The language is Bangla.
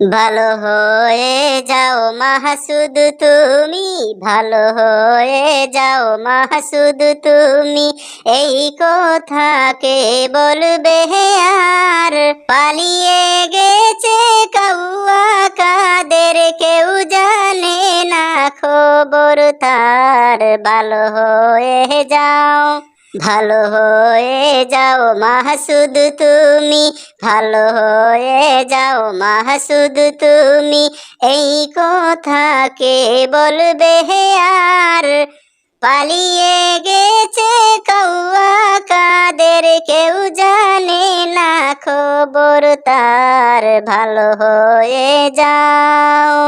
ভালো হয়ে যাও মাহসুদ তুমি, ভালো হয়ে যাও মাহসুদ তুমি। এই কথা কে বলবে আর, পালিয়ে গেছে কৌয়া কাদের কেউ জানে না খবর তার। ভালো হয়ে যাও। ভালো হয়ে যাও মাহসুদ তুমি, ভালো হয়ে যাও মাহসুদ তুমি। এই কথা কে বলবে আর, পালিয়ে গেছে কৌয়া কাদের কেউ জানে না খবর তার। ভালো হয়ে যাও।